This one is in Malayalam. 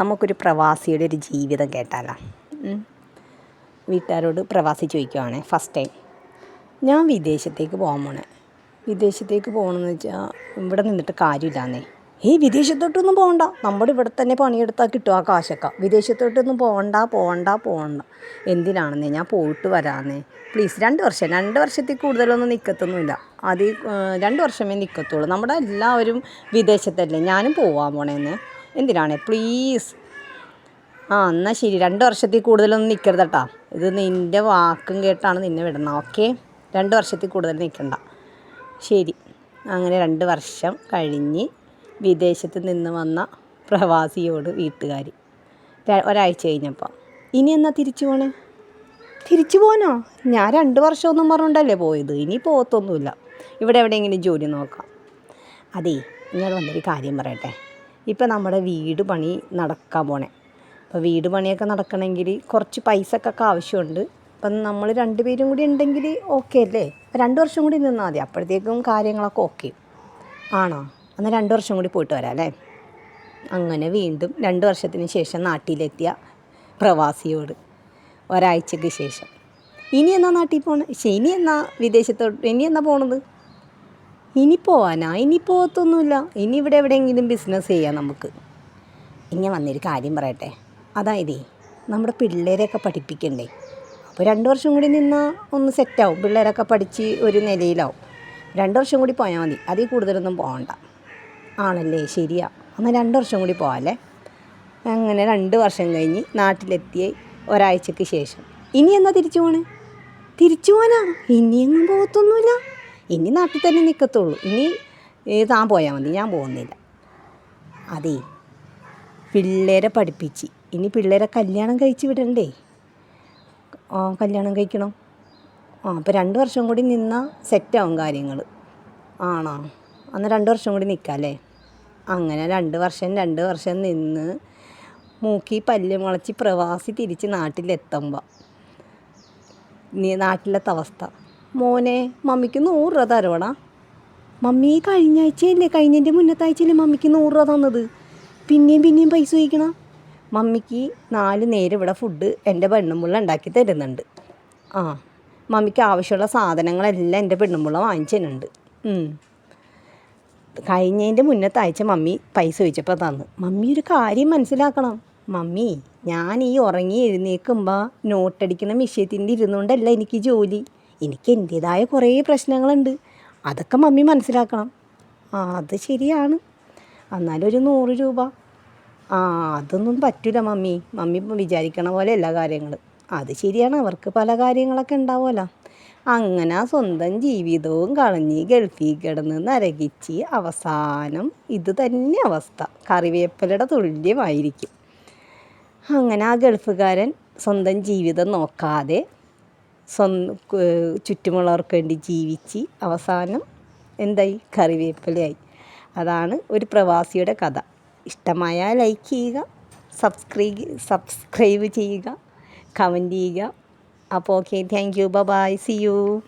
നമുക്കൊരു പ്രവാസിയുടെ ഒരു ജീവിതം കേട്ടാലോ. വീട്ടുകാരോട് പ്രവാസി ചോദിക്കുവാണേ ഫസ്റ്റ് ടൈം ഞാൻ വിദേശത്തേക്ക് പോകാൻ പോണേ. വിദേശത്തേക്ക് പോകണമെന്ന് വെച്ചാൽ ഇവിടെ നിന്നിട്ട് കാര്യമില്ലാന്നേ. ഈ വിദേശത്തോട്ടൊന്നും പോകണ്ട നമ്മുടെ ഇവിടെ തന്നെ പണിയെടുത്താൽ കിട്ടും ആ കാശൊക്കെ. വിദേശത്തോട്ടൊന്നും പോകണ്ട പോകണ്ട പോകണ്ട എന്തിനാണെന്നേ ഞാൻ പോയിട്ട് വരാമെന്നേ പ്ലീസ് രണ്ട് വർഷം രണ്ട് വർഷത്തിൽ കൂടുതലൊന്നും നിൽക്കത്തൊന്നുമില്ല അത് രണ്ട് വർഷമേ നിൽക്കത്തുള്ളൂ നമ്മുടെ എല്ലാവരും വിദേശത്തല്ലേ. ഞാനും പോവാൻ പോണേന്ന്. എന്തിനാണേ? പ്ലീസ് ആ എന്നാൽ ശരി. രണ്ട് വർഷത്തിൽ കൂടുതലൊന്നും നിൽക്കരുത് കേട്ടോ. ഇത് നിന്റെ വാക്കും കേട്ടാണ് നിന്നെ വിടണം ഓക്കെ? രണ്ട് വർഷത്തിൽ കൂടുതൽ നിൽക്കണ്ട ശരി. അങ്ങനെ രണ്ട് വർഷം കഴിഞ്ഞ് വിദേശത്ത് നിന്ന് വന്ന പ്രവാസിയോട് വീട്ടുകാർ ഒരാഴ്ച കഴിഞ്ഞപ്പോൾ ഇനി എന്നാ തിരിച്ചു പോണേ? തിരിച്ചു പോകാനോ ഞാൻ രണ്ട് വർഷമൊന്നും പറഞ്ഞുകൊണ്ടല്ലേ പോയത്. ഇനി പോകത്തൊന്നുമില്ല ഇവിടെ എവിടെയെങ്കിലും ജോലി നോക്കാം. അതേ ഇങ്ങോട്ട് വന്നൊരു കാര്യം പറയട്ടെ. ഇപ്പം നമ്മുടെ വീട് പണി നടക്കാൻ പോണേ. അപ്പോൾ വീട് പണിയൊക്കെ നടക്കണമെങ്കിൽ കുറച്ച് പൈസക്കൊക്കെ ആവശ്യമുണ്ട്. അപ്പം നമ്മൾ രണ്ടുപേരും കൂടി ഉണ്ടെങ്കിൽ ഓക്കെ അല്ലേ? രണ്ട് വർഷം കൂടി നിന്നാൽ മതി. അപ്പോഴത്തേക്കും കാര്യങ്ങളൊക്കെ ഓക്കെ ആണോ? എന്നാൽ രണ്ട് വർഷം കൂടി പോയിട്ട് വരാം അല്ലേ? അങ്ങനെ വീണ്ടും രണ്ട് വർഷത്തിന് ശേഷം നാട്ടിലെത്തിയ പ്രവാസിയോട് ഒരാഴ്ചയ്ക്ക് ശേഷം. ഇനി എന്നാ നാട്ടിൽ പോകണം ശനി എന്നാ വിദേശത്തോട്ട് ഇനി എന്നാ പോണത്? ഇനി പോവാനാ. ഇനി പോകത്തൊന്നുമില്ല. ഇനി ഇവിടെ എവിടെയെങ്കിലും ബിസിനസ് ചെയ്യാം നമുക്ക്. ഇങ്ങനെ വന്നൊരു കാര്യം പറയട്ടെ. അതായതേ നമ്മുടെ പിള്ളേരെയൊക്കെ പഠിപ്പിക്കണ്ടേ. അപ്പോൾ രണ്ട് വർഷം കൂടി നിന്നാൽ ഒന്ന് സെറ്റാവും പിള്ളേരൊക്കെ പഠിച്ച് ഒരു നിലയിലാവും. രണ്ട് വർഷം കൂടി പോയാൽ മതി. അതിൽ കൂടുതലൊന്നും പോകണ്ട. ആണല്ലേ? ശരിയാ. അന്ന് രണ്ട് വർഷം കൂടി പോകാമല്ലേ അങ്ങനെ രണ്ട് വർഷം കഴിഞ്ഞ് നാട്ടിലെത്തിയ ഒരാഴ്ചക്ക് ശേഷം. ഇനി എന്നാ തിരിച്ചു പോണേ തിരിച്ചു പോകാനാ ഇനിയെങ്ങും പോകത്തൊന്നുമില്ല. ഇനി നാട്ടിൽ തന്നെ നിൽക്കത്തുള്ളൂ ഇനി താൻ പോയാൽ മതി. ഞാൻ പോകുന്നില്ല. അതേ പിള്ളേരെ പഠിപ്പിച്ച്. ഇനി പിള്ളേരെ കല്യാണം കഴിച്ച് വിടണ്ടേ? കല്യാണം കഴിക്കണം? ആ അപ്പോൾ രണ്ട് വർഷം കൂടി നിന്നാൽ സെറ്റാവും കാര്യങ്ങൾ ആണോ? അന്ന് രണ്ട് വർഷം കൂടി നിൽക്കാം അല്ലേ? അങ്ങനെ രണ്ട് വർഷം രണ്ട് വർഷം നിന്ന് മൂക്കി പല്ല് മുളച്ച് പ്രവാസി തിരിച്ച് നാട്ടിലെത്തുമ്പോൾ നീ നാട്ടിലത്തെ അവസ്ഥ. മോനെ മമ്മിക്ക് നൂറ് രൂപ തരുവണ മമ്മി കഴിഞ്ഞ ആഴ്ചയല്ലേ കഴിഞ്ഞതിന്റെ മുന്നത്തെ ആഴ്ചയല്ലേ മമ്മിക്ക് നൂറ് രൂപ തന്നത്. പിന്നെയും പിന്നെയും പൈസ ചോദിക്കണം? മമ്മിക്ക് നാല് നേരം ഇവിടെ ഫുഡ് എന്റെ പെണ്ണുമ്പുള്ള ഉണ്ടാക്കി തരുന്നുണ്ട്. ആ മമ്മിക്ക് ആവശ്യമുള്ള സാധനങ്ങളെല്ലാം എന്റെ പെണ്ണുമ്പുള്ള വാങ്ങിച്ചു തരുന്നുണ്ട്. ഉം. കഴിഞ്ഞതിന്റെ മുന്നത്തെ ആഴ്ച മമ്മി പൈസ ചോദിച്ചപ്പോൾ തന്നു. മമ്മി ഒരു കാര്യം മനസ്സിലാക്കണം. മമ്മി ഞാൻ ഈ ഉറങ്ങി എഴുന്നേൽക്കുമ്പോൾ നോട്ടടിക്കുന്ന മിഷ്യത്തിന്റെ ഇരുന്നുകൊണ്ടല്ല എനിക്ക് ജോലി. എനിക്ക് എന്റേതായ കുറേ പ്രശ്നങ്ങളുണ്ട്. അതൊക്കെ മമ്മി മനസ്സിലാക്കണം. ആ അത് ശരിയാണ്. എന്നാലും ഒരു നൂറ് രൂപ. ആ അതൊന്നും പറ്റില്ല മമ്മി. മമ്മി ഇപ്പം വിചാരിക്കണ പോലെ എല്ലാ കാര്യങ്ങളും അത് ശരിയാണ്. അവർക്ക് പല കാര്യങ്ങളൊക്കെ ഉണ്ടാവുമല്ലോ. അങ്ങനെ സ്വന്തം ജീവിതവും കളഞ്ഞ് ഗൾഫിൽ കിടന്ന് നരകിച്ച് അവസാനം ഇത് തന്നെ അവസ്ഥ. കറിവേപ്പിലയുടെ തുല്യമായിരിക്കും. അങ്ങനെ ആ ഗൾഫുകാരൻ സ്വന്തം ജീവിതം നോക്കാതെ സ്വന്തം ചുറ്റുമുള്ളവർക്ക് വേണ്ടി ജീവിച്ച് അവസാനം എന്തായി? കറിവേപ്പിലയായി. അതാണ് ഒരു പ്രവാസിയുടെ കഥ. ഇഷ്ടമായാൽ ലൈക്ക് ചെയ്യുക സബ്സ്ക്രൈബ് സബ്സ്ക്രൈബ് ചെയ്യുക കമന്റ് ചെയ്യുക. അപ്പോൾ okay thank you bye see you